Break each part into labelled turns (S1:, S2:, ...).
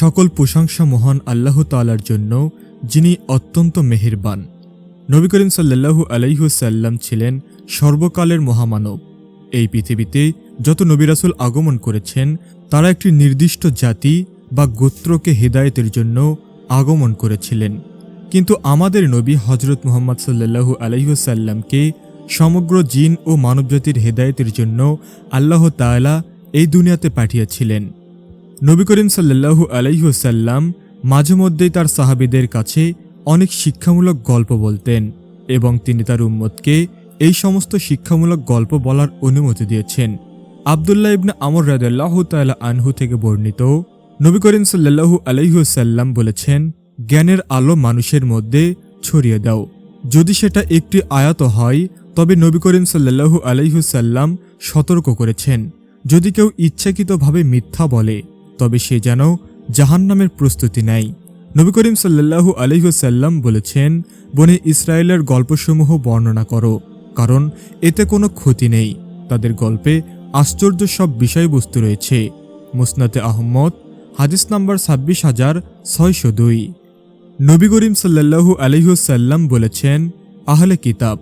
S1: সকল প্রশংসা মহান আল্লাহ তালার জন্য, যিনি অত্যন্ত মেহেরবান। নবী করিম সাল্লাল্লাহু আলাইহুসাল্লাম ছিলেন সর্বকালের মহামানব। এই পৃথিবীতে যত নবিরাসুল আগমন করেছেন, তারা একটি নির্দিষ্ট জাতি বা গোত্রকে হেদায়েতের জন্য আগমন করেছিলেন। কিন্তু আমাদের নবী হজরত মুহাম্মদ সাল্লাল্লাহু আলাইহুসাল্লামকে সমগ্র জিন ও মানবজাতির হেদায়েতের জন্য আল্লাহ তাআলা এই দুনিয়াতে পাঠিয়েছিলেন। নবী করিম সাল্লাল্লাহু আলাইহুসাল্লাম মাঝে মধ্যেই তার সাহাবিদের কাছে অনেক শিক্ষামূলক গল্প বলতেন এবং তিনি তার উম্মতকে এই সমস্ত শিক্ষামূলক গল্প বলার অনুমতি দিয়েছেন। আবদুল্লাহ ইবনে আমর রাদাল্লাহ তাআলা আনহু থেকে বর্ণিত নবী করিম সাল্লাল্লাহু আলাইহুসাল্লাম বলেছেন, জ্ঞানের আলো মানুষের মধ্যে ছড়িয়ে দাও। যদি সেটা একটি আয়াত হয়, তবে নবী করিম সাল্লাল্লাহু আলাইহুসাল্লাম সতর্ক করেছেন। যদি কেউ ইচ্ছাকৃতভাবে মিথ্যা বলে তবে সে যেন জাহান্নামের প্রস্তুতি নেয়। নবী করিম সাল্লাল্লাহু আলহিহসাল্লাম বলেছেন, বনে ইসরায়েলের গল্পসমূহ বর্ণনা করো, কারণ এতে কোনো ক্ষতি নেই। তাদের গল্পে আশ্চর্য সব বিষয়বস্তু রয়েছে। মুসনাতে আহম্মদ হাদিস নাম্বার ছাব্বিশ হাজার ছয়শো দুই। নবী করিম সাল্লাল্লাহু আলহিহসাল্লাম বলেছেন, আহলে কিতাব,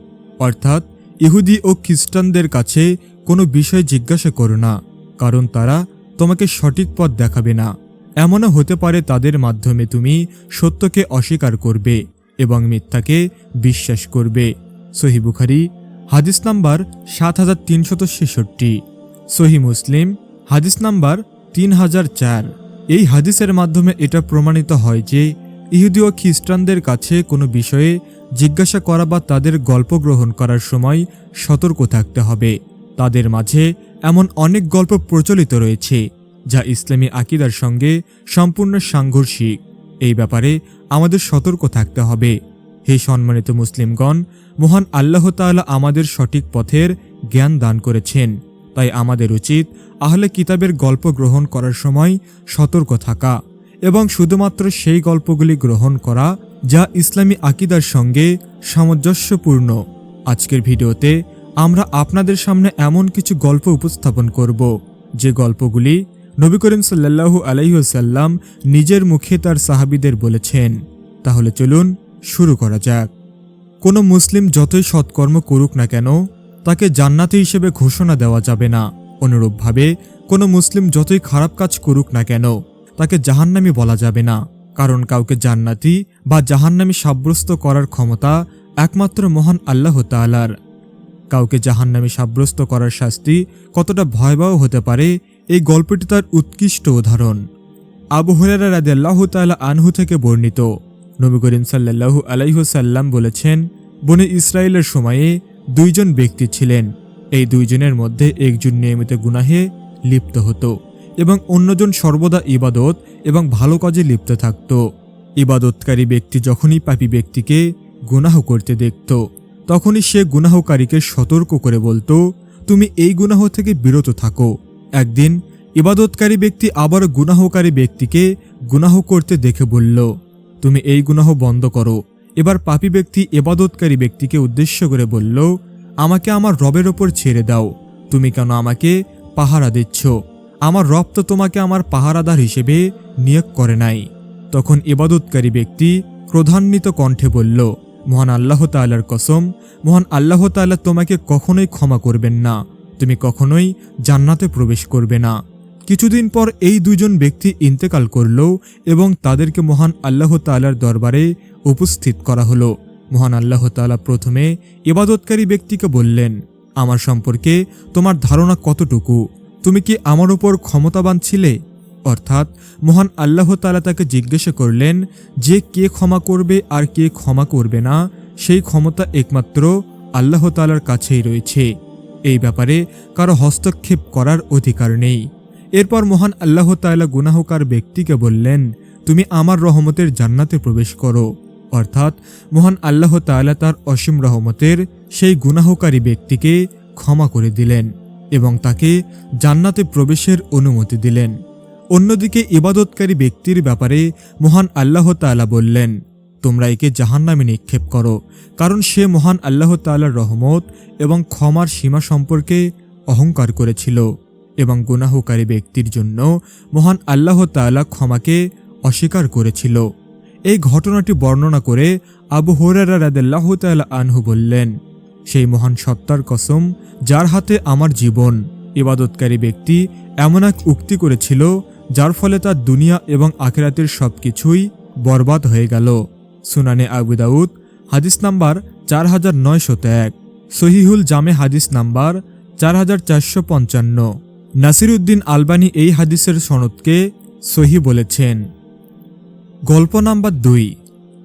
S1: অর্থাৎ ইহুদি ও খ্রিস্টানদের কাছে কোনো বিষয় জিজ্ঞাসা করো না, কারণ তারা তোমাকে সঠিক পথ দেখাবে না। এমনও হতে পারে তাদের মাধ্যমে তুমি সত্যকে অস্বীকার করবে এবং মিথ্যাকে বিশ্বাস করবে। সহি বুখারি, হাদিস নাম্বার সাত হাজার তিনশত ছেষট্টি। সহি মুসলিম, হাদিস নাম্বার তিন হাজার চার। এই হাদিসের মাধ্যমে এটা প্রমাণিত হয় যে ইহুদি ও খ্রিস্টানদের কাছে কোনো বিষয়ে জিজ্ঞাসা করা বা তাদের গল্প গ্রহণ করার সময় সতর্ক থাকতে হবে। তাদের মাঝে এমন অনেক গল্প প্রচলিত রয়েছে, যা ইসলামী আকিদার সঙ্গে সম্পূর্ণ সাংঘর্ষিক। এই ব্যাপারে আমাদের সতর্ক থাকতে হবে। হে সম্মানিত মুসলিমগণ, মহান আল্লাহ তাআলা আমাদের সঠিক পথের জ্ঞান দান করেছেন। তাই আমাদের উচিত আহলে কিতাবের গল্প গ্রহণ করার সময় সতর্ক থাকা এবং শুধুমাত্র সেই গল্পগুলি গ্রহণ করা যা ইসলামী আকিদার সঙ্গে সামঞ্জস্যপূর্ণ। আজকের ভিডিওতে আমরা আপনাদের সামনে এমন কিছু গল্প উপস্থাপন করব। যে গল্পগুলি নবী করিম সাল্লাল্লাহু আলাইসাল্লাম নিজের মুখে তার সাহাবিদের বলেছেন। তাহলে চলুন শুরু করা যাক। কোনো মুসলিম যতই সৎকর্ম করুক না কেন, তাকে জান্নাতি হিসেবে ঘোষণা দেওয়া যাবে না। অনুরূপভাবে, কোনো মুসলিম যতই খারাপ কাজ করুক না কেন, তাকে জাহান্নামি বলা যাবে না। কারণ কাউকে জান্নাতি বা জাহান্নামি সাব্যস্ত করার ক্ষমতা একমাত্র মহান আল্লাহ তাআলার। কাউকে জাহান্নামী সাব্যস্ত করার শাস্তি কতটা ভয়াবহ হতে পারে, এই গল্পটি তার উৎকৃষ্ট উদাহরণ। আবু হুরারা রাদিয়াল্লাহু তাআলা আনহু থেকে বর্ণিত। নবী করিম সাল্লাল্লাহু আলাইহুসাল্লাম বলেছেন, বনে ইসরায়েলের সময়ে দুইজন ব্যক্তি ছিলেন। এই দুইজনের মধ্যে একজন নিয়মিত গুনাহে লিপ্ত হতো এবং অন্যজন সর্বদা ইবাদত এবং ভালো কাজে লিপ্ত থাকত। ইবাদতকারী ব্যক্তি যখনই পাপী ব্যক্তিকে গুনাহ করতে দেখত তখনই সে গুনাহকারীকে সতর্ক করে বলতো, তুমি এই গুনাহ থেকে বিরত থাকো। একদিন ইবাদতকারী ব্যক্তি আবার গুনাহকারী ব্যক্তিকে গুনাহ করতে দেখে বলল, তুমি এই গুনাহ বন্ধ করো। এবার পাপি ব্যক্তি এবাদতকারী ব্যক্তিকে উদ্দেশ্য করে বলল, আমাকে আমার রবের ওপর ছেড়ে দাও। তুমি কেন আমাকে পাহারা দিচ্ছ? আমার রব তো তোমাকে আমার পাহারাদার হিসেবে নিয়োগ করে নাই। তখন ইবাদতকারী ব্যক্তি ক্রোধান্বিত কণ্ঠে বলল মহান আল্লাহ তাল্লার কসম, মহান আল্লাহ তাল্লাহ তোমাকে কখনোই ক্ষমা করবেন না। তুমি কখনোই জান্নাতে প্রবেশ করবে না। কিছুদিন পর এই দুজন ব্যক্তি ইন্তেকাল করল এবং তাদেরকে মহান আল্লাহ তাল্লার দরবারে উপস্থিত করা হলো। মহান আল্লাহ তাআলা প্রথমে ইবাদতকারী ব্যক্তিকে বললেন, আমার সম্পর্কে তোমার ধারণা কতটুকু? তুমি কি আমার উপর ক্ষমতাবান ছিলে? অর্থাৎ মহান আল্লাহ তালা তাকে জিজ্ঞাসা করলেন যে কে ক্ষমা করবে আর কে ক্ষমা করবে না, সেই ক্ষমতা একমাত্র আল্লাহ তাআলার কাছেই রয়েছে। এই ব্যাপারে কারও হস্তক্ষেপ করার অধিকার নেই। এরপর মহান আল্লাহ তাআলা গুনাহকার ব্যক্তিকে বললেন, তুমি আমার রহমতের জান্নাতে প্রবেশ করো। অর্থাৎ মহান আল্লাহ তাআলা তার অসীম রহমতের সেই গুনাহকারী ব্যক্তিকে ক্ষমা করে দিলেন এবং তাকে জান্নাতে প্রবেশের অনুমতি দিলেন। অন্যদিকে ইবাদতকারী ব্যক্তির ব্যাপারে মহান আল্লাহ তাআলা বললেন, তোমরা একে জাহান্নামে নিক্ষেপ করো, কারণ সে মহান আল্লাহ তাআলার রহমত এবং ক্ষমার সীমা সম্পর্কে অহংকার করেছিল এবং গুনাহকারী ব্যক্তির জন্য মহান আল্লাহ তাআলা ক্ষমাকে অস্বীকার করেছিল। এই ঘটনাটি বর্ণনা করে আবু হরেরা রাদেল্লাহ তাল আনহু বললেন, সেই মহান সত্তার কসম যার হাতে আমার জীবন, ইবাদতকারী ব্যক্তি এমন এক উক্তি করেছিল যার ফলে তার দুনিয়া এবং আখেরাতের সবকিছুই বরবাদ হয়ে গেল। সুনানে আবু দাউদ, হাদিস নাম্বার চার হাজার নয়শত এক। সহিহুল জামে হাদিস নাম্বার চার হাজার চারশো পঞ্চান্ন। নাসিরুদ্দিন আলবানি এই হাদিসের সনদকে সহি বলেছেন। গল্প নাম্বার দুই,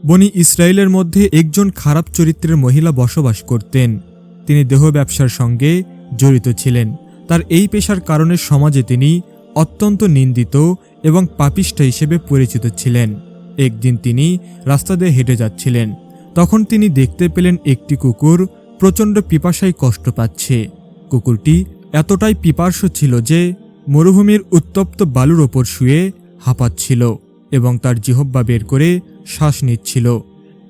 S1: বনি ইসরায়েলের মধ্যে একজন খারাপ চরিত্রের মহিলা বসবাস করতেন। তিনি দেহ ব্যবসার সঙ্গে জড়িত ছিলেন। তার এই পেশার কারণে সমাজে তিনি অত্যন্ত নিন্দিত এবং পাপিষ্ঠ হিসেবে পরিচিত ছিলেন। একদিন তিনি রাস্তা দিয়ে হেঁটে যাচ্ছিলেন। তখন তিনি দেখতে পেলেন একটি কুকুর প্রচণ্ড পিপাসায় কষ্ট পাচ্ছে। কুকুরটি এতটাই পিপার্শ ছিল যে মরুভূমির উত্তপ্ত বালুর ওপর শুয়ে হাঁপাচ্ছিল এবং তার জিহব্বা বের করে শ্বাস নিচ্ছিল।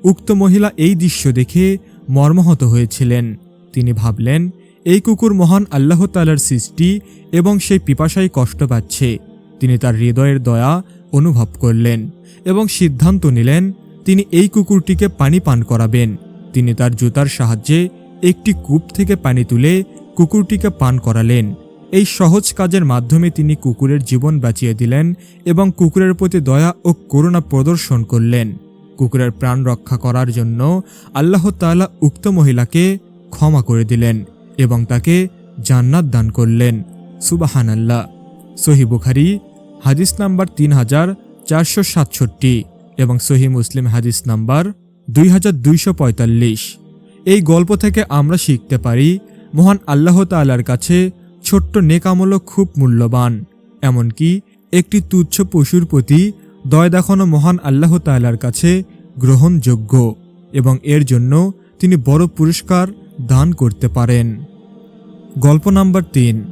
S1: উক্ত মহিলা এই দৃশ্য দেখে মর্মাহত হয়েছিলেন। তিনি ভাবলেন এই কুকুর মহান আল্লাহ তালার সৃষ্টি এবং সেই পিপাসায় কষ্ট পাচ্ছে। তিনি তার হৃদয়ের দয়া অনুভব করলেন এবং সিদ্ধান্ত নিলেন, তিনি এই কুকুরটিকে পানি পান করাবেন। তিনি তার জুতার সাহায্যে একটি কূপ থেকে পানি তুলে কুকুরটিকে পান করালেন। এই সহজ কাজের মাধ্যমে তিনি কুকুরের জীবন বাঁচিয়ে দিলেন এবং কুকুরের প্রতি দয়া ও করুণা প্রদর্শন করলেন। কুকুরের প্রাণ রক্ষা করার জন্য আল্লাহ তাআলা উক্ত মহিলাকে ক্ষমা করে দিলেন। এবং তাকে জান্নাত দান করলেন। সুবাহান আল্লাহ সহি বুখারি, হাদিস নাম্বার তিন হাজার চারশো সাতষট্টি এবং সহি মুসলিম হাদিস নাম্বার দুই হাজার দুইশো পঁয়তাল্লিশ। এই গল্প থেকে আমরা শিখতে পারি, মহান আল্লাহ তাআলার কাছে ছোট্ট নেকামলও খুব মূল্যবান, এমনকি একটি তুচ্ছ পশুর প্রতি দয় দেখানো মহান আল্লাহ তাআলার কাছে গ্রহণযোগ্য এবং এর জন্য তিনি বড় পুরস্কার দান করতে পারেন। গল্প নাম্বার তিন।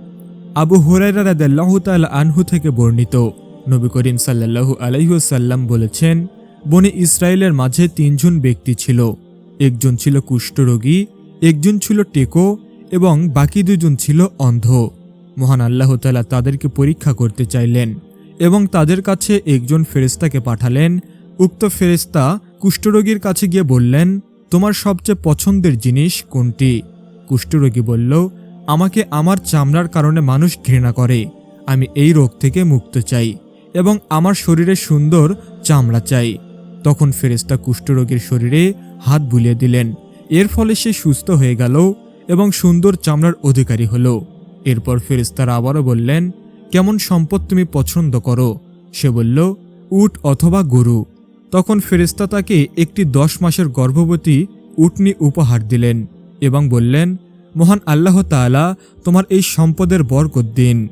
S1: আবু হুরাইরা রাদাল্লাহু তাআলা আনহু থেকে বর্ণিত। নবী করিম সাল্লাল্লাহু আলাইহুসাল্লাম বলেছেন, বনে ইসরায়েলের মাঝে তিনজন ব্যক্তি ছিল। একজন ছিল কুষ্ঠরোগী একজন ছিল টেকো এবং বাকি দুজন ছিল অন্ধ। মহান আল্লাহ তালা তাদেরকে পরীক্ষা করতে চাইলেন এবং তাদের কাছে একজন ফেরেস্তাকে পাঠালেন। উক্ত ফেরেস্তা কুষ্ঠরোগীর কাছে গিয়ে বললেন তোমার সবচেয়ে পছন্দের জিনিস কোনটি? কুষ্ঠরোগী বলল, আমাকে আমার চামড়ার কারণে মানুষ ঘৃণা করে। আমি এই রোগ থেকে মুক্ত চাই এবং আমার শরীরে সুন্দর চামড়া চাই। তখন ফেরেস্তা কুষ্ঠরোগীর শরীরে হাত বুলিয়ে দিলেন। এর ফলে সে সুস্থ হয়ে গেল এবং সুন্দর চামড়ার অধিকারী হল। এরপর ফেরেস্তারা আবারও বললেন, কেমন সম্পদ তুমি পছন্দ করো? সে বলল, উট অথবা গরু। তখন ফেরেস্তা তাকে একটি দশ মাসের গর্ভবতী উটনি উপহার দিলেন এবং বললেন, মহান আল্লাহ তাআলা তোমার এই সম্পদের বরকত দিন।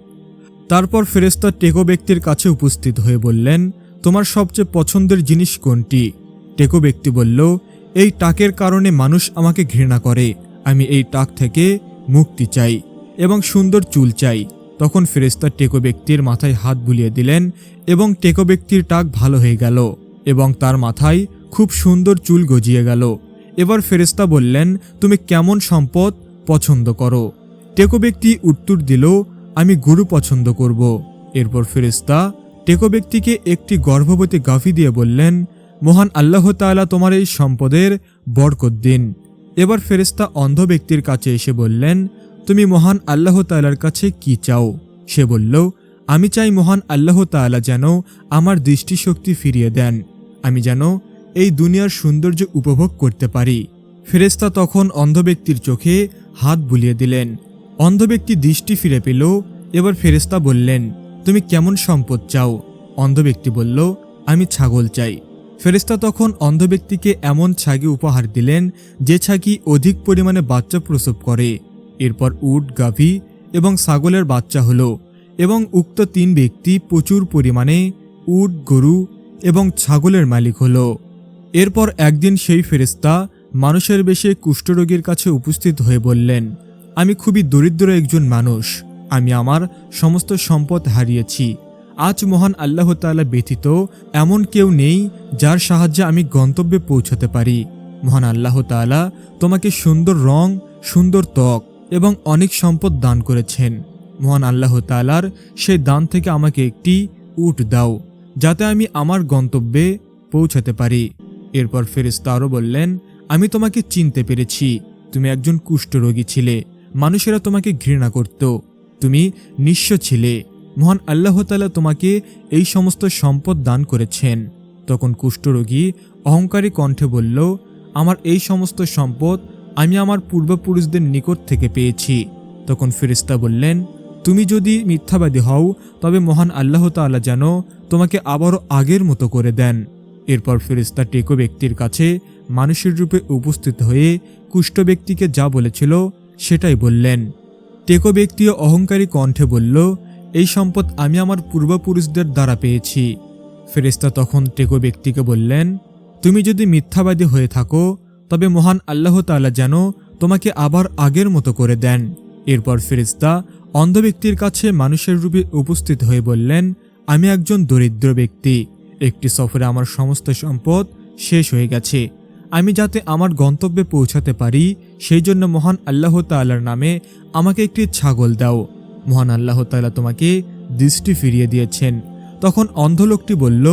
S1: তারপর ফেরেস্তা টেকো ব্যক্তির কাছে উপস্থিত হয়ে বললেন, তোমার সবচেয়ে পছন্দের জিনিস কোনটি? টেকো ব্যক্তি বলল, এই টাকের কারণে মানুষ আমাকে ঘৃণা করে। আমি এই টাক থেকে মুক্তি চাই এবং সুন্দর চুল চাই। তখন ফেরেস্তা টেকো ব্যক্তির মাথায় হাত বুলিয়ে দিলেন এবং টেকো ব্যক্তির টাক ভালো হয়ে গেল। এবং তার মাথায় খুব সুন্দর চুল গজিয়ে গেল। এবার ফেরেস্তা বললেন, তুমি কেমন সম্পদ পছন্দ করো? টেকো ব্যক্তি উত্তর দিল, আমি গরু পছন্দ করব। এরপর ফেরেস্তা টেকো ব্যক্তিকে একটি গর্ভবতী গাফি দিয়ে বললেন, মহান আল্লাহ তাআলা তোমার এই সম্পদের বরকত দিন। এবার ফেরেস্তা অন্ধ ব্যক্তির কাছে এসে বললেন, তুমি মহান আল্লাহ তাআলার কাছে কি চাও? সে বলল, আমি চাই মহান আল্লাহ তাআলা যেন আমার দৃষ্টিশক্তি ফিরিয়ে দেন। আমি যেন এই দুনিয়ার সৌন্দর্য উপভোগ করতে পারি। ফেরেস্তা তখন অন্ধ ব্যক্তির চোখে হাত বুলিয়ে দিলেন। অন্ধ ব্যক্তি দৃষ্টি ফিরে পেল, এবার ফেরেস্তা বললেন, তুমি কেমন সম্পদ চাও? অন্ধ ব্যক্তি বলল, আমি ছাগল চাই। ফেরেস্তা তখন অন্ধ ব্যক্তিকে এমন ছাগি উপহার দিলেন, যে ছাগি অধিক পরিমাণে বাচ্চা প্রসব করে। এরপর উট, গাভী এবং ছাগলের বাচ্চা হলো এবং উক্ত তিন ব্যক্তি প্রচুর পরিমাণে উট, গরু এবং ছাগলের মালিক হলো। এরপর একদিন সেই ফেরেস্তা মানুষের বেশে কুষ্ঠরোগীর কাছে উপস্থিত হয়ে বললেন, আমি খুবই দরিদ্র একজন মানুষ। আমি আমার সমস্ত সম্পদ হারিয়েছি। আজ মহান আল্লাহ তাআলা ব্যতীত এমন কেউ নেই যার সাহায্যে আমি গন্তব্যে পৌঁছাতে পারি। মহান আল্লাহ তাআলা তোমাকে সুন্দর রং, সুন্দর ত্বক এবং অনেক সম্পদ দান করেছেন। মহান আল্লাহ তাআলার সেই দান থেকে আমাকে একটি উট দাও। যাতে আমি আমার গন্তব্যে পৌঁছাতে পারি। এরপর ফেরেশতা আরও বললেন, আমি তোমাকে চিনতে পেরেছি। তুমি একজন কুষ্ঠরোগী ছিলে। মানুষেরা তোমাকে ঘৃণা করত। তুমি নিঃস্ব ছিলে। মহান আল্লাহ তাআলা তোমাকে এই সমস্ত সম্পদ দান করেছেন। তখন কুষ্ঠরোগী অহংকারী কণ্ঠে বলল, আমার এই সমস্ত সম্পদ আমি আমার পূর্বপুরুষদের নিকট থেকে পেয়েছি। তখন ফেরিস্তা বললেন তুমি যদি মিথ্যাবাদী হও, তবে মহান আল্লাহ তাআলা যেন তোমাকে আবারও আগের মতো করে দেন। এরপর ফেরিস্তা টেকো ব্যক্তির কাছে মানুষের রূপে উপস্থিত হয়ে কুষ্ঠ ব্যক্তিকে যা বলেছিল সেটাই বললেন। টেকো ব্যক্তিও অহংকারী কণ্ঠে বলল, এই সম্পদ আমি আমার পূর্বপুরুষদের দ্বারা পেয়েছি। ফেরেস্তা তখন টেকো ব্যক্তিকে বললেন, তুমি যদি মিথ্যাবাদী হয়ে থাকো, তবে মহান আল্লাহ তাআলা যেন তোমাকে আবার আগের মতো করে দেন। এরপর ফেরেস্তা অন্ধ ব্যক্তির কাছে মানুষের রূপে উপস্থিত হয়ে বললেন, আমি একজন দরিদ্র ব্যক্তি। একটি সফরে আমার সমস্ত সম্পদ শেষ হয়ে গেছে। আমি যাতে আমার গন্তব্যে পৌঁছাতে পারি, সেই জন্য মহান আল্লাহ তাআলার নামে আমাকে একটি ছাগল দাও। মহান আল্লাহ তাআলা তোমাকে দৃষ্টি ফিরিয়ে দিয়েছেন। তখন অন্ধ লোকটি বলল,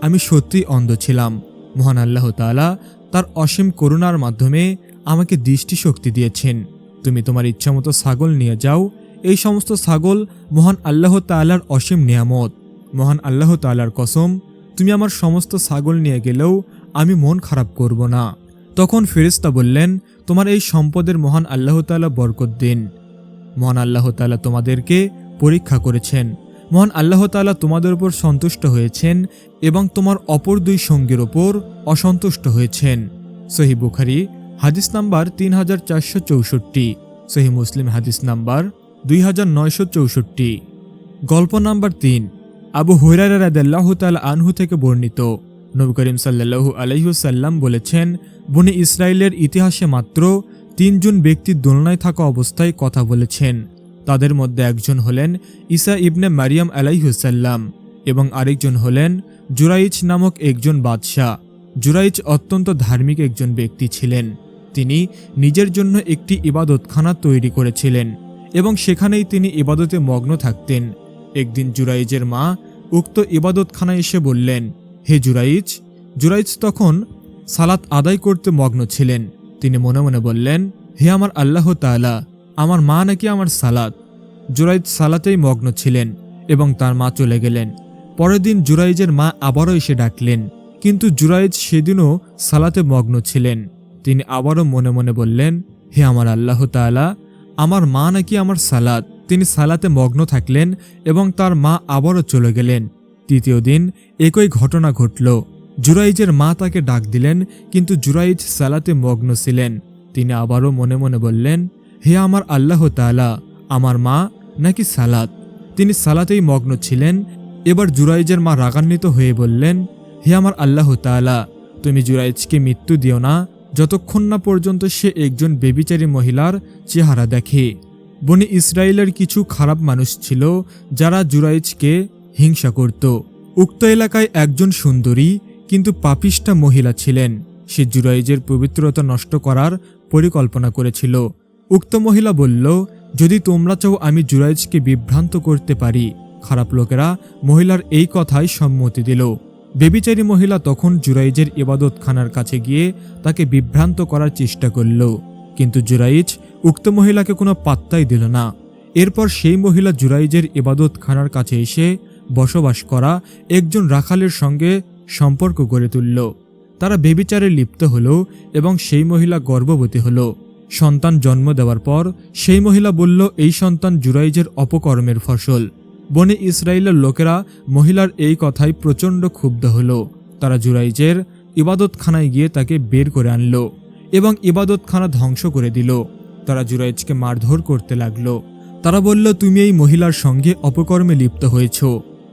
S1: আমি সত্যি অন্ধ ছিলাম। মহান আল্লাহ তাআলা তার অসীম করুণার মাধ্যমে আমাকে দৃষ্টিশক্তি দিয়েছেন। তুমি তোমার ইচ্ছামতো ছাগল নিয়ে যাও এই সমস্ত ছাগল মহান আল্লাহ তাআলার অসীম নিয়ামত, মহান আল্লাহ তাআলার কসম, তুমি আমার সমস্ত ছাগল নিয়ে গেলেও আমি মন খারাপ করব না। তখন ফেরেশতা বললেন, তোমার এই সম্পদের মহান আল্লাহ তাআলা বরকত দিন। মহান আল্লাহ তাআলা তোমাদেরকে পরীক্ষা করেছেন। মহান আল্লাহ তাআলা তোমাদের উপর সন্তুষ্ট হয়েছেন এবং তোমার অপর দুই সঙ্গীর ওপর অসন্তুষ্ট হয়েছেন। সহি বুখারি, হাদিস নাম্বার তিন হাজার চারশো চৌষট্টি। সহি মুসলিম, হাদিস নাম্বার দুই হাজার নয়শো চৌষট্টি। গল্প নাম্বার তিন, আবু হুরারা রাদাল্লাহ তাল আনহু থেকে বর্ণিত। নবী করিম সাল্লাহু আলহিউসাল্লাম বলেছেন, বনে ইসরায়েলের ইতিহাসে মাত্র তিনজন ব্যক্তি দোলনায় থাকা অবস্থায় কথা বলেছেন। তাদের মধ্যে একজন হলেন ঈসা ইবনে মারিয়াম আলাইহুসাল্লাম এবং আরেকজন হলেন জুরাইচ নামক একজন বাদশাহ। জুরাইচ অত্যন্ত ধার্মিক একজন ব্যক্তি ছিলেন। তিনি নিজের জন্য একটি ইবাদতখানা তৈরি করেছিলেন। সেখানেই তিনি ইবাদতে মগ্ন থাকতেন। একদিন জুরাইজের মা উক্ত ইবাদতখানায় এসে বললেন, হে জুরাইজ জুরাইজ তখন সালাত আদায় করতে মগ্ন ছিলেন। তিনি মনে মনে বললেন, হে আমার আল্লাহ তাআলা, আমার মা নাকি আমার সালাত? জুরাইজ সালাতেই মগ্ন ছিলেন এবং তার মা চলে গেলেন। পরের দিন জুরাইজের মা আবারও এসে ডাকলেন, কিন্তু জুরাইজ সেদিনও সালাতে মগ্ন ছিলেন। তিনি আবারও মনে মনে বললেন, হে আমার আল্লাহ তাআলা আমার মা নাকি আমার সালাদ তিনি সালাতে মগ্ন থাকলেন এবং তার মা আবারও চলে গেলেন। তৃতীয় দিন একই ঘটনা ঘটল। জুরাইজের মা তাকে ডাক দিলেন, কিন্তু জুরাইজ সালাতে মগ্ন ছিলেন। তিনি আবারও মনে মনে বললেন, হে আমার আল্লাহ তাআলা, আমার মা নাকি সালাত? তিনি সালাতেই মগ্ন ছিলেন। এবার জুরাইজের মা রাগান্বিত হয়ে বললেন, হে আমার আল্লাহ তাআলা, তুমি জুরাইজকে মৃত্যু দিও না যতক্ষণ না পর্যন্ত সে একজন বেবিচারী মহিলার চেহারা দেখে। বনি ইসরায়েলের কিছু খারাপ মানুষ ছিল যারা জুরাইজকে হিংসা করত। উক্ত এলাকায় একজন সুন্দরী, কিন্তু পাপিষ্ঠা মহিলা ছিলেন। সে জুরাইজের পবিত্রতা নষ্ট করার পরিকল্পনা করেছিল। উক্ত মহিলা বলল, যদি তোমরা চাও আমি জুরাইজকে বিভ্রান্ত করতে পারি খারাপ লোকেরা মহিলার এই কথায় সম্মতি দিল। বেবিচারী মহিলা তখন জুরাইজের ইবাদতখানার কাছে গিয়ে তাকে বিভ্রান্ত করার চেষ্টা করল। কিন্তু জুরাইজ উক্ত মহিলাকে কোনো পাত্তাই দিল না। এরপর সেই মহিলা জুরাইজের ইবাদতখানার কাছে এসে বসবাস করা একজন রাখালের সঙ্গে সম্পর্ক গড়ে তুলল। তারা বেবিচারে লিপ্ত হল এবং সেই মহিলা গর্ভবতী হল। সন্তান জন্ম দেওয়ার পর সেই মহিলা বলল, এই সন্তান জুরাইজের অপকর্মের ফসল। বনে ইসরায়েলের লোকেরা মহিলার এই কথায় প্রচণ্ড ক্ষুব্ধ হল। তারা জুরাইজের ইবাদতখানায় গিয়ে তাকে বের করে আনল এবং ইবাদতখানা ধ্বংস করে দিল। তারা জুরাইজকে মারধর করতে লাগল। তারা বলল, তুমি এই মহিলার সঙ্গে অপকর্মে লিপ্ত হয়েছ।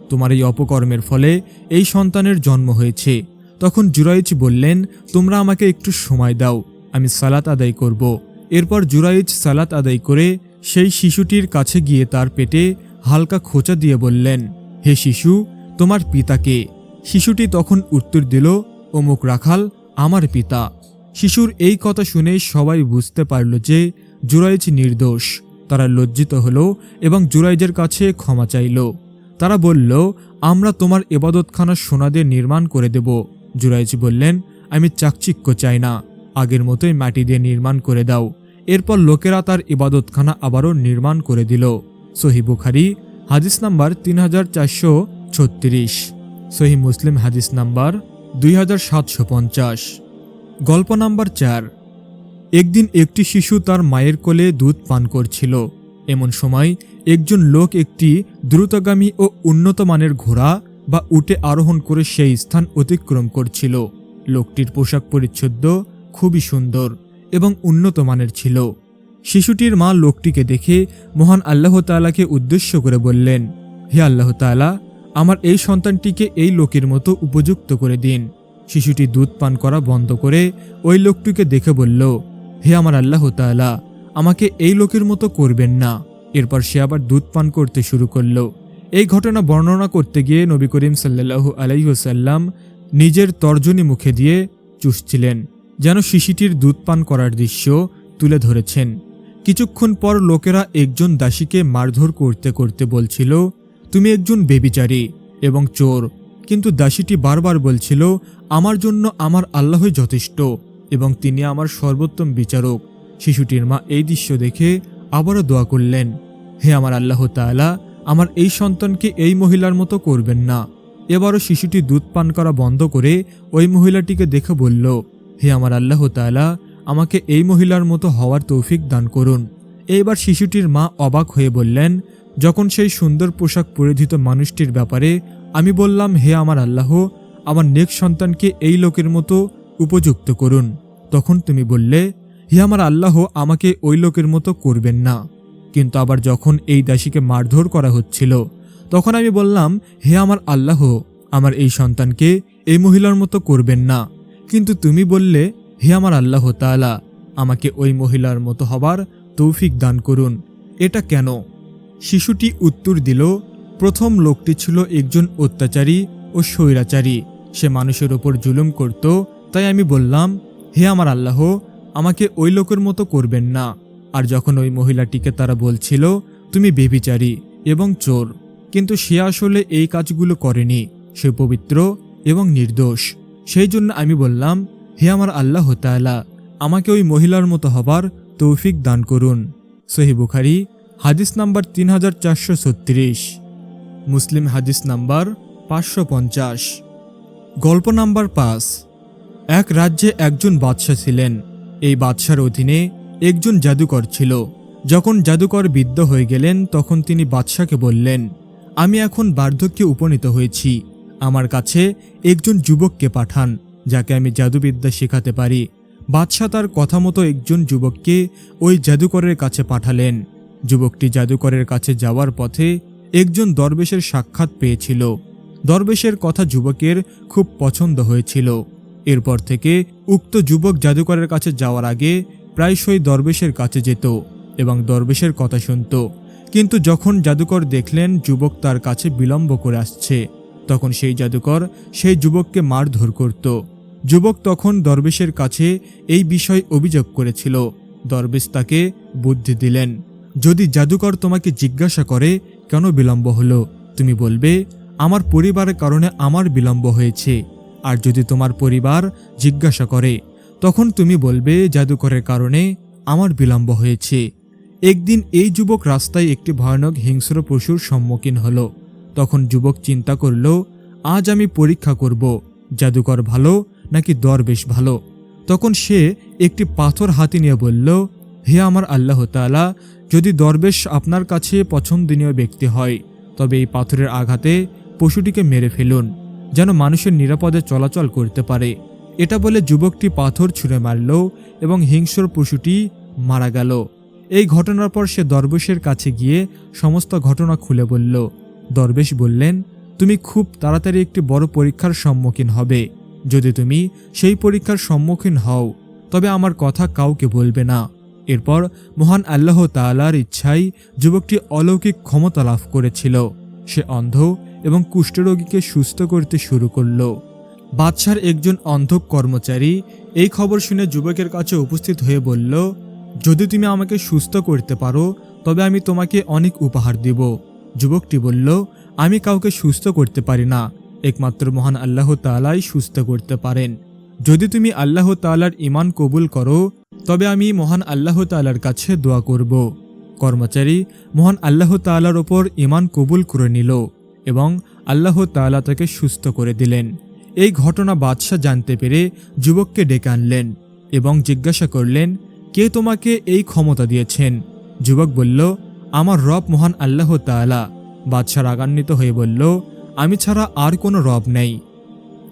S1: তোমার এই অপকর্মের ফলে এই সন্তানের জন্ম হয়েছে। তখন জুরাইজ বললেন, তোমরা আমাকে একটু সময় দাও, আমি সালাত আদায় করব। এরপর জুরাইজ সালাত আদায় করে সেই শিশুটির কাছে গিয়ে তার পেটে হালকা খোঁচা দিয়ে বললেন, হে শিশু, তোমার পিতাকে শিশুটি তখন উত্তর দিল, অমুক রাখাল, আমার পিতা। শিশুর এই কথা শুনে সবাই বুঝতে পারল যে জুরাইজ নির্দোষ। তারা লজ্জিত হলো এবং জুরাইজের কাছে ক্ষমা চাইল। তারা বলল, আমরা তোমার এবাদতখানা সোনা দিয়ে নির্মাণ করে দেব। জুরাইজ বললেন, আমি চাকচিক্য চাই না। আগের মতোই মাটি দিয়ে নির্মাণ করে দাও। এরপর লোকেরা তার ইবাদতখানা আবারও নির্মাণ করে দিল। সহি বুখারি, হাদিস নাম্বার তিন হাজার চারশো ছত্রিশ। সহি মুসলিম হাদিস নাম্বার দুই হাজার সাতশো পঞ্চাশ। গল্প নাম্বার চার, একদিন একটি শিশু তার মায়ের কোলে দুধ পান করছিল। এমন সময় একজন লোক একটি দ্রুতগামী ও উন্নত মানের ঘোড়া বা উটে আরোহণ করে সেই স্থান অতিক্রম করছিল। লোকটির পোশাক পরিচ্ছদ খুবই সুন্দর এবং উন্নত মানের ছিল। শিশুটির মা লোকটিকে দেখে মহান আল্লাহ তাআলাকে উদ্দেশ্য করে বললেন, হে আল্লাহ তাআলা, আমার এই সন্তানটিকে এই লোকের মতো উপযুক্ত করে দিন। শিশুটি দুধ পান করা বন্ধ করে ওই লোকটিকে দেখে বলল, হে আমার আল্লাহ তাআলা, আমাকে এই লোকের মতো করবেন না। এরপর সে আবার দুধ পান করতে শুরু করল। এই ঘটনা বর্ণনা করতে গিয়ে নবী করিম সাল্লাল্লাহু আলাইহসাল্লাম নিজের তর্জনী মুখে দিয়ে চুষছিলেন, যেন শিশিটির দুধ পান করার দৃশ্য তুলে ধরেছেন। কিছুক্ষণ পর লোকেরা একজন দাসীকে মারধর করতে করতে বলছিল, তুমি একজন বেবিচারী এবং চোর। কিন্তু দাসীটি বারবার বলছিল, আমার জন্য আমার আল্লাহই যথেষ্ট এবং তিনি আমার সর্বোত্তম বিচারক। শিশুটির মা এই দৃশ্য দেখে আবারও দোয়া করলেন, হে আমার আল্লাহ তাআলা, আমার এই সন্তানকে এই মহিলার মতো করবেন না। এবারও শিশুটি দুধ পান করা বন্ধ করে ওই মহিলাটিকে দেখে বলল, হে আমার আল্লাহ তাআলা আমাকে এই মহিলার মতো হওয়ার তৌফিক দান করুন। এইবার শিশুটির মা অবাক হয়ে বললেন, যখন সেই সুন্দর পোশাক পরিধিত মানুষটির ব্যাপারে আমি বললাম, হে আমার আল্লাহ, আমার নেক সন্তানকে এই লোকের মতো উপযুক্ত করুন। তখন তুমি বললে, হে আমার আল্লাহ, আমাকে ওই লোকের মতো করবেন না। কিন্তু আবার যখন এই দাসীকে মারধর করা হচ্ছিল, তখন আমি বললাম, হে আমার আল্লাহ, আমার এই সন্তানকে এই মহিলার মতো করবেন না। কিন্তু তুমি বললে হে আমার আল্লাহ তাআলা, আমাকে ওই মহিলার মতো হবার তৌফিক দান করুন। এটা কেন? শিশুটি উত্তর দিল, প্রথম লোকটি ছিল একজন অত্যাচারী ও স্বৈরাচারী। সে মানুষের ওপর জুলুম করত। তাই আমি বললাম, হে আমার আল্লাহ, আমাকে ওই লোকের মতো করবেন না। আর যখন ওই মহিলাটিকে তারা বলছিল, তুমি বেবিচারী এবং চোর। কিন্তু সে আসলে এই কাজগুলো করেনি। সে পবিত্র এবং নির্দোষ। সেই জন্য আমি বললাম হে আমার আল্লাহ তাআলা, আমাকে ওই মহিলার মতো হবার তৌফিক দান করুন। সহি বুখারি, হাদিস নাম্বার তিন হাজার চারশো ছত্রিশ। মুসলিম হাদিস নাম্বার পাঁচশো পঞ্চাশ। গল্প নাম্বার পাঁচ, এক রাজ্যে একজন বাদশাহ ছিলেন। এই বাদশার অধীনে একজন জাদুকর ছিল। যখন জাদুকর বিদ্ধ হয়ে গেলেন, তখন তিনি বাদশাকে বললেন, আমি এখন বার্ধক্যে উপনীত হয়েছি। আমার কাছে একজন যুবককে পাঠান। যাকে আমি জাদুবিদ্যা শেখাতে পারি। বাদশাহ তার কথা মতো একজন যুবককে ওই জাদুকরের কাছে পাঠালেন। যুবকটি জাদুকরের কাছে যাওয়ার পথে একজন দরবেশের সাক্ষাৎ পেয়েছিল। দরবেশের কথা যুবকের খুব পছন্দ হয়েছিল। এরপর থেকে উক্ত যুবক জাদুকরের কাছে যাওয়ার আগে প্রায়শই দরবেশের কাছে যেত এবং দরবেশের কথা শুনত। কিন্তু যখন জাদুকর দেখলেন যুবক তার কাছে বিলম্ব করে আসছে, তখন সেই জাদুকর সেই যুবককে মারধর করত। যুবক তখন দরবেশের কাছে এই বিষয় অভিযোগ করেছিল। দরবেশ তাকে বুদ্ধি দিলেন, যদি জাদুকর তোমাকে জিজ্ঞাসা করে, কেন বিলম্ব হলো? তুমি বলবে, আমার পরিবারের কারণে আমার বিলম্ব হয়েছে। আর যদি তোমার পরিবার জিজ্ঞাসা করে, তখন তুমি বলবে, জাদুকরের কারণে আমার বিলম্ব হয়েছে। একদিন এই যুবক রাস্তায় একটি ভয়ানক হিংস্র পশুর সম্মুখীন হলো। তখন যুবক চিন্তা করল, আজ আমি পরীক্ষা করব, জাদুকর ভালো নাকি দরবেশ ভালো? তখন সে একটি পাথর হাতে নিয়ে বলল, হে আমার আল্লাহ তাআলা, যদি দরবেশ আপনার কাছে পছন্দনীয় ব্যক্তি হয়, তবে এই পাথরের আঘাতে পশুটিকে মেরে ফেলুন, যেন মানুষের নিরাপদে চলাচল করতে পারে। এটা বলে যুবকটি পাথর ছুঁড়ে মারল এবং হিংস্র পশুটি মারা গেল। এই ঘটনার পর সে দরবেশের কাছে গিয়ে সমস্ত ঘটনা খুলে বলল। দরবেশ বললেন, তুমি খুব তাড়াতাড়ি একটি বড় পরীক্ষার সম্মুখীন হবে। যদি তুমি সেই পরীক্ষার সম্মুখীন হও, তবে আমার কথা কাউকে বলবে না। এরপর মহান আল্লাহ তাআলার ইচ্ছাই যুবকটি অলৌকিক ক্ষমতা লাভ করেছিল। সে অন্ধ এবং কুষ্ঠরোগীকে সুস্থ করতে শুরু করল। বাদশার একজন অন্ধ কর্মচারী এই খবর শুনে যুবকের কাছে উপস্থিত হয়ে বলল, যদি তুমি আমাকে সুস্থ করতে পারো, তবে আমি তোমাকে অনেক উপহার দিব। যুবকটি বলল, আমি কাউকে সুস্থ করতে পারি না। একমাত্র মহান আল্লাহ তাআলাই সুস্থ করতে পারেন। যদি তুমি আল্লাহ তাআলার ইমান কবুল করো, তবে আমি মহান আল্লাহ তাআলার কাছে দোয়া করব। কর্মচারী মহান আল্লাহ তাআলার ওপর ইমান কবুল করে নিল এবং আল্লাহ তাআলা তাকে সুস্থ করে দিলেন। এই ঘটনা বাদশাহ জানতে পেরে যুবককে ডেকে আনলেন এবং জিজ্ঞাসা করলেন, কে তোমাকে এই ক্ষমতা দিয়েছেন? যুবক বলল, আমার রব মহান আল্লাহ তাআলা। বাদশাহ রাগান্বিত হয়ে বলল আমি ছাড়া আর কোনো রব নেই।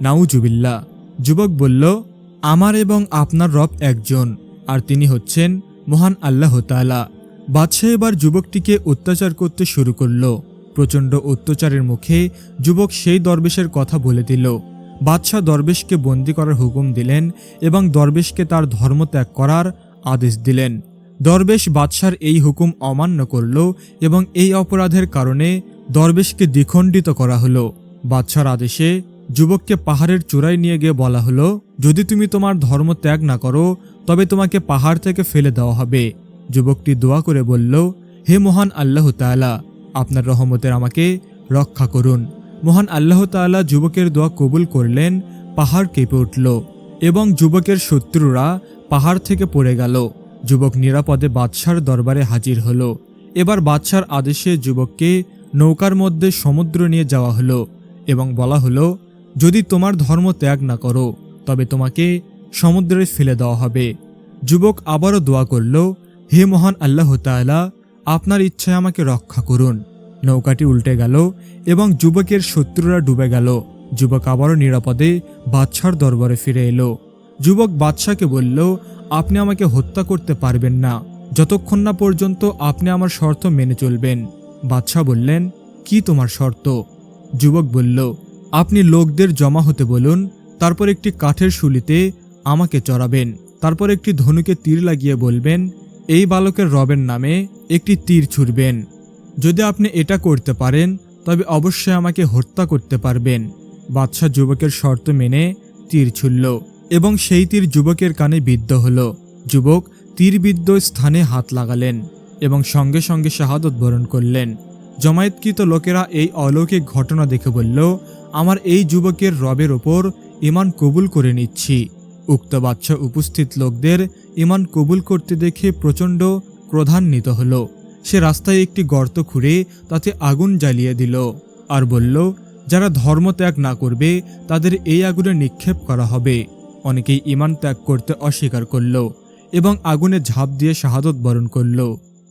S1: নাউজুবিল্লা যুবক বলল, আমার এবং আপনার রব একজন, আর তিনি হচ্ছেন মহান আল্লাহ তাআলা। বাদশাহ এবার যুবকটিকে অত্যাচার করতে শুরু করল। প্রচণ্ড অত্যাচারের মুখে যুবক সেই দরবেশের কথা বলে দিল। বাদশাহ দরবেশকে বন্দি করার হুকুম দিলেন এবং দরবেশকে তার ধর্ম ত্যাগ করার আদেশ দিলেন। দরবেশ বাদশার এই হুকুম অমান্য করল এবং এই অপরাধের কারণে দরবেশকে দ্বিখণ্ডিত করা হলো। বাদশার আদেশে যুবককে পাহাড়ের চূড়ায় নিয়ে গিয়ে বলা হলো, যদি তুমি তোমার ধর্ম ত্যাগ না করো, তবে তোমাকে পাহাড় থেকে ফেলে দেওয়া হবে। যুবকটি দোয়া করে বলল, হে মহান আল্লাহ তাআলা, আপনার রহমতের আমাকে রক্ষা করুন। মহান আল্লাহ তাআলা যুবকের দোয়া কবুল করলেন, পাহাড় কেঁপে উঠল এবং যুবকের শত্রুরা পাহাড় থেকে পড়ে গেল। যুবক নিরাপদে বাদশার দরবারে হাজির হলো। এবার বাদশার আদেশে যুবককে নৌকার মধ্যে সমুদ্র নিয়ে যাওয়া হলো এবং বলা হলো, যদি তোমার ধর্ম ত্যাগ না করো, তবে তোমাকে সমুদ্রে ফেলে দেওয়া হবে। যুবক আবারও দোয়া করল, হে মহান আল্লাহ তাআলা, আপনার ইচ্ছায় আমাকে রক্ষা করুন। নৌকাটি উল্টে গেল এবং যুবকের শত্রুরা ডুবে গেল। যুবক আবারও নিরাপদে বাদশার দরবারে ফিরে এলো। যুবক বাদশাকে বলল, আপনি আমাকে হত্যা করতে পারবেন না। যতক্ষণ না পর্যন্ত আপনি আমার শর্ত মেনে চলবেন। বাদশাহ বললেন, কি তোমার শর্ত? যুবক বলল, আপনি লোকদের জমা হতে বলুন, তারপর একটি কাঠের শুলিতে আমাকে চড়াবেন, তারপর একটি ধনুকে তীর লাগিয়ে বলবেন, এই বালকের রবের নামে একটি তীর ছুড়বেন। যদি আপনি এটা করতে পারেন, তবে অবশ্যই আমাকে হত্যা করতে পারবেন। বাদশাহ যুবকের শর্ত মেনে তীর ছুড়ল এবং সেই তীর যুবকের কানে বিদ্ধ হল। যুবক তীরবিদ্ধ স্থানে হাত লাগালেন। এবং সঙ্গে সঙ্গে শাহাদত বরণ করলেন। জমায়েতকৃত লোকেরা এই অলৌকিক ঘটনা দেখে বলল, আমার এই যুবকের রবের ওপর ইমান কবুল করে নিচ্ছি। উক্ত বাচ্চা উপস্থিত লোকদের ইমান কবুল করতে দেখে প্রচণ্ড ক্রধান্বিত হল। সে রাস্তায় একটি গর্ত খুঁড়ে তাতে আগুন জ্বালিয়ে দিল আর বলল, যারা ধর্ম ত্যাগ না করবে, তাদের এই আগুনে নিক্ষেপ করা হবে। অনেকেই ইমান ত্যাগ করতে অস্বীকার করল এবং আগুনে ঝাঁপ দিয়ে শাহাদত বরণ করল।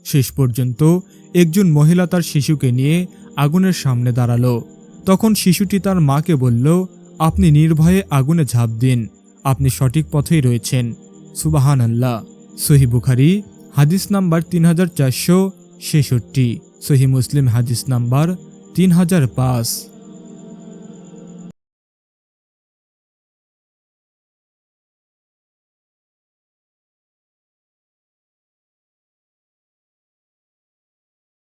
S1: শেষ পর্যন্ত একজন মহিলা তার শিশুকে নিয়ে আগুনের সামনে দাঁড়াল। তখন শিশুটি তার মাকে বলল, আপনি নির্ভয়ে আগুনে ঝাঁপ দিন। আপনি সঠিক পথেই রয়েছেন। সুবাহান আল্লাহ সহি বুখারি, হাদিস নাম্বার তিন হাজার চারশো ছেষট্টি। সহি মুসলিম হাদিস নাম্বার তিন হাজার পাঁচ।